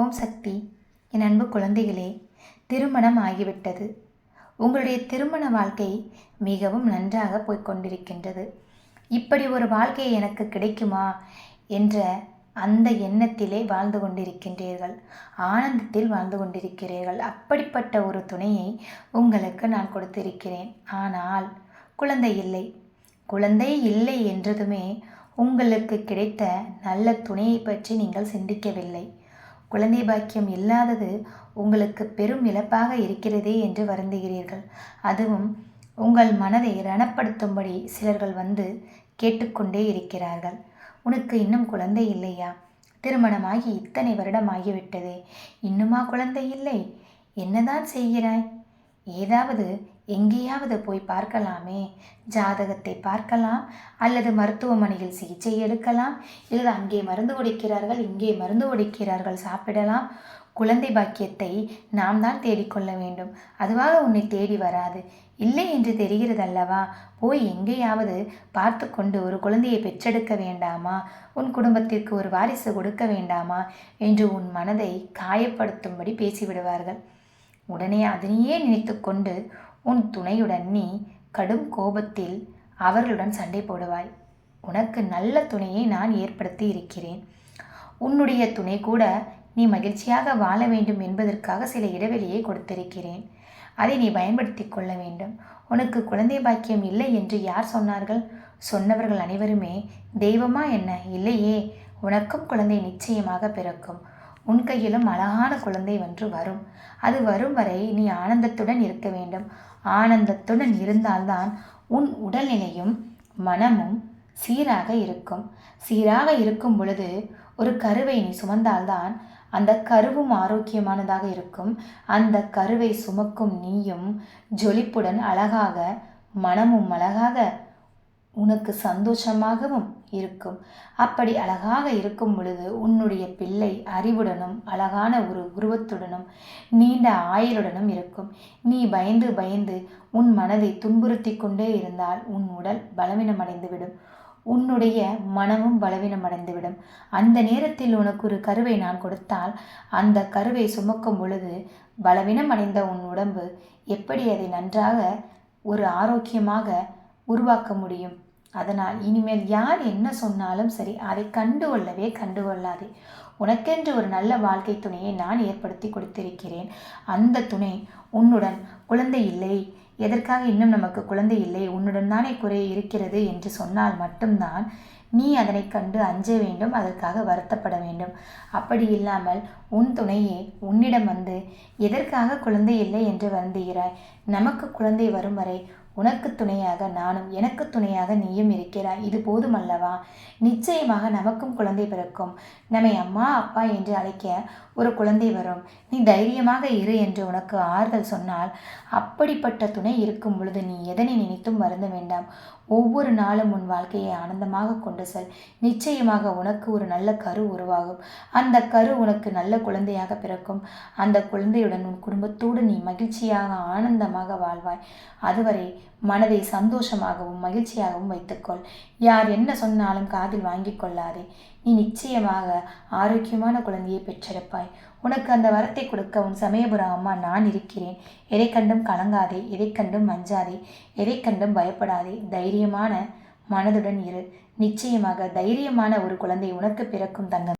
ஓம் சக்தி. என் அன்பு குழந்தைகளே திருமணம் ஆகிவிட்டது. உங்களுடைய திருமண வாழ்க்கை மிகவும் நன்றாக போய்க்கொண்டிருக்கின்றது. இப்படி ஒரு வாழ்க்கை எனக்கு கிடைக்குமா என்ற அந்த எண்ணத்திலே வாழ்ந்து கொண்டிருக்கின்றீர்கள். ஆனந்தத்தில் வாழ்ந்து கொண்டிருக்கிறீர்கள். அப்படிப்பட்ட ஒரு துணையை உங்களுக்கு நான் கொடுத்திருக்கிறேன். ஆனால் குழந்தை இல்லை. குழந்தை இல்லை என்றதுமே உங்களுக்கு கிடைத்த நல்ல துணையை பற்றி நீங்கள் சிந்திக்கவில்லை. குழந்தை பாக்கியம் இல்லாதது உங்களுக்கு பெரும் இழப்பாக இருக்கிறதே என்று வருந்துகிறீர்கள். அதுவும் உங்கள் மனதை ரணப்படுத்தும்படி சிலர்கள் வந்து கேட்டுக்கொண்டே இருக்கிறார்கள். உனக்கு இன்னும் குழந்தை இல்லையா? திருமணமாகி இத்தனை வருடம் ஆகிவிட்டதே இன்னுமா குழந்தை இல்லை? என்னதான் செய்கிறாய்? ஏதாவது எங்கேயாவது போய் பார்க்கலாமே? ஜாதகத்தை பார்க்கலாம். அல்லது மருத்துவமனையில் சிகிச்சை எடுக்கலாம். இல்லை அங்கே மருந்து ஒடிக்கிறார்கள் இங்கே மருந்து ஒடிக்கிறார்கள் சாப்பிடலாம். குழந்தை பாக்கியத்தை நாம் தான் தேடிக்கொள்ள வேண்டும். அதுவாக உன்னை தேடி வராது. இல்லை என்று தெரிகிறது அல்லவா போய் எங்கேயாவது பார்த்து கொண்டு ஒரு குழந்தையை பெற்றெடுக்க வேண்டாமா? உன் குடும்பத்திற்கு ஒரு வாரிசு கொடுக்க வேண்டாமா? என்று உன் மனதை காயப்படுத்தும்படி பேசிவிடுவார்கள். உடனே அதனையே நினைத்து கொண்டு உன் துணையுடன் நீ கடும் கோபத்தில் அவர்களுடன் சண்டை போடுவாய். உனக்கு நல்ல துணையை நான் ஏற்படுத்தி இருக்கிறேன். உன்னுடைய துணை கூட நீ மகிழ்ச்சியாக வாழ வேண்டும் என்பதற்காக சில இடைவெளியை கொடுத்திருக்கிறேன். அதை நீ பயன்படுத்தி கொள்ள வேண்டும். உனக்கு குழந்தை பாக்கியம் இல்லை என்று யார் சொன்னார்கள்? சொன்னவர்கள் அனைவருமே தெய்வமா என்ன? இல்லையே. உனக்கும் குழந்தை நிச்சயமாக பிறக்கும். உன் கையிலும் அழகான குழந்தை ஒன்று வரும். அது வரும் வரை நீ ஆனந்தத்துடன் இருக்க வேண்டும். ஆனந்தத்துடன் இருந்தால்தான் உன் உடல்நிலையும் மனமும் சீராக இருக்கும். சீராக இருக்கும் பொழுது ஒரு கருவை நீ சுமந்தால்தான் அந்த கருவும் ஆரோக்கியமானதாக இருக்கும். அந்த கருவை சுமக்கும் நீயும் ஜொலிப்புடன் அழகாக மனமும் அழகாக உனக்கு சந்தோஷமாகவும் இருக்கும். அப்படி அழகாக இருக்கும் பொழுது உன்னுடைய பிள்ளை அறிவுடனும் அழகான ஒரு உருவத்துடனும் நீண்ட ஆயுளுடனும் இருக்கும். நீ பயந்து பயந்து உன் மனதை துன்புறுத்தி கொண்டே இருந்தால் உன் உடல் பலவீனமடைந்துவிடும். உன்னுடைய மனமும் பலவீனமடைந்துவிடும். அந்த நேரத்தில் உனக்கு ஒரு கருவை நான் கொடுத்தால் அந்த கருவை சுமக்கும் பொழுது பலவீனம் அடைந்த உன் உடம்பு எப்படி அதை நன்றாக ஒரு ஆரோக்கியமாக உருவாக்க முடியும்? அதனால் இனிமேல் யார் என்ன சொன்னாலும் சரி அதை கண்டுகொள்ளவே கண்டுகொள்ளாதே. உனக்கென்று ஒரு நல்ல வாழ்க்கை துணையை நான் ஏற்படுத்தி கொடுத்திருக்கிறேன். அந்த துணை உன்னுடன் குழந்தை இல்லை. எதற்காக இன்னும் நமக்கு குழந்தை இல்லை? உன்னுடன் தானே குறை இருக்கிறது என்று சொன்னால் மட்டும்தான் நீ அதனை கண்டு அஞ்ச வேண்டும் அதற்காக வருத்தப்பட வேண்டும். அப்படி இல்லாமல் உன் துணையே உன்னிடம் வந்து எதற்காக குழந்தை இல்லை என்று வருந்துகிறாய்? நமக்கு குழந்தை வரும் வரை உனக்கு துணையாக நானும் எனக்கு துணையாக நீயும் இருக்கிறாய். இது போதுமல்லவா? நிச்சயமாக நமக்கும் குழந்தை பிறக்கும். நம்மை அம்மா அப்பா என்று அழைக்க ஒரு குழந்தை வரும். நீ தைரியமாக இரு என்று உனக்கு ஆறுதல் சொன்னால் அப்படிப்பட்ட துணை இருக்கும் பொழுது நீ எதனை நினைத்தும் வருந்த வேண்டாம். ஒவ்வொரு நாளும் உன் வாழ்க்கையை ஆனந்தமாக கொண்டு செல். நிச்சயமாக உனக்கு ஒரு நல்ல கரு உருவாகும். அந்த கரு உனக்கு நல்ல குழந்தையாக பிறக்கும். அந்த குழந்தையுடன் உன் குடும்பத்தோடு நீ மகிழ்ச்சியாக ஆனந்தமாக வாழ்வாய். அதுவரை மனதை சந்தோஷமாகவும் மகிழ்ச்சியாகவும் வைத்துக்கொள். யார் என்ன சொன்னாலும் காதில் வாங்கி கொள்ளாதே. நீ நிச்சயமாக ஆரோக்கியமான குழந்தையை பெற்றெடுப்பாய் உனக்கு அந்த வரத்தை கொடுக்க உன் சமயபுர அம்மா நான் இருக்கிறேன். எதை கண்டும் கலங்காதே. எதை கண்டும் மஞ்சாதே எதை கண்டும் பயப்படாதே. தைரியமான மனதுடன் இரு. நிச்சயமாக தைரியமான ஒரு குழந்தை உனக்கு பிறக்கும் தங்க